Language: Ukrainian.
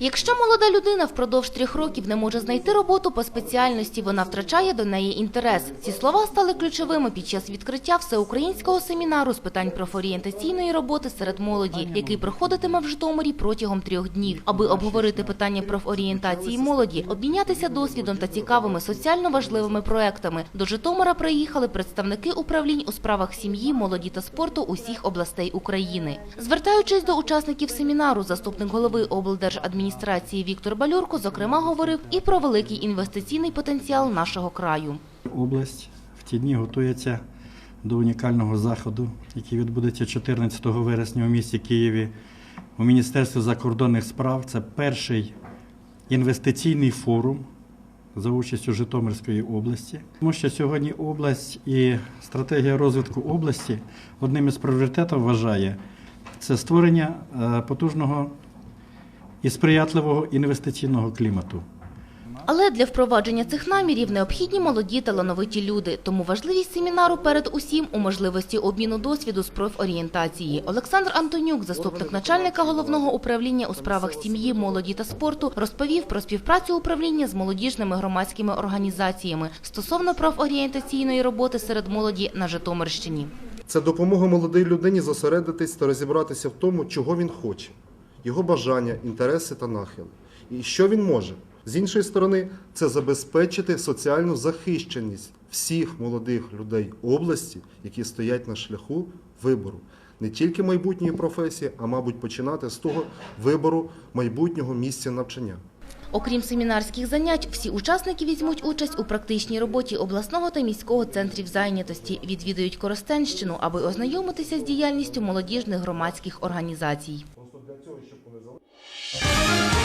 Якщо молода людина впродовж трьох років не може знайти роботу по спеціальності, вона втрачає до неї інтерес. Ці слова стали ключовими під час відкриття всеукраїнського семінару з питань профорієнтаційної роботи серед молоді, який проходитиме в Житомирі протягом трьох днів, аби обговорити питання профорієнтації молоді, обмінятися досвідом та цікавими соціально важливими проектами. До Житомира приїхали представники управлінь у справах сім'ї, молоді та спорту усіх областей України. Звертаючись до учасників семінару, заступник голови облдержадміністрації Віктор Балюрко, зокрема, говорив і про великий інвестиційний потенціал нашого краю. Область в ті дні готується до унікального заходу, який відбудеться 14 вересня у місті Києві у Міністерстві закордонних справ. Це перший інвестиційний форум за участю Житомирської області. Тому що сьогодні область і стратегія розвитку області одним із пріоритетів вважає це створення е, потужного і сприятливого інвестиційного клімату. Але для впровадження цих намірів необхідні молоді талановиті люди. Тому важливість семінару перед усім у можливості обміну досвіду з профорієнтації. Олександр Антонюк, заступник начальника головного управління у справах сім'ї, молоді та спорту, розповів про співпрацю управління з молодіжними громадськими організаціями стосовно профорієнтаційної роботи серед молоді на Житомирщині. Це допомога молодій людині зосередитись та розібратися в тому, чого він хоче, його бажання, інтереси та нахили. І що він може. З іншої сторони, це забезпечити соціальну захищеність всіх молодих людей області, які стоять на шляху вибору не тільки майбутньої професії, а мабуть починати з того вибору майбутнього місця навчання. Окрім семінарських занять, всі учасники візьмуть участь у практичній роботі обласного та міського центрів зайнятості, відвідують Коростенщину, аби ознайомитися з діяльністю молодіжних громадських організацій. Просто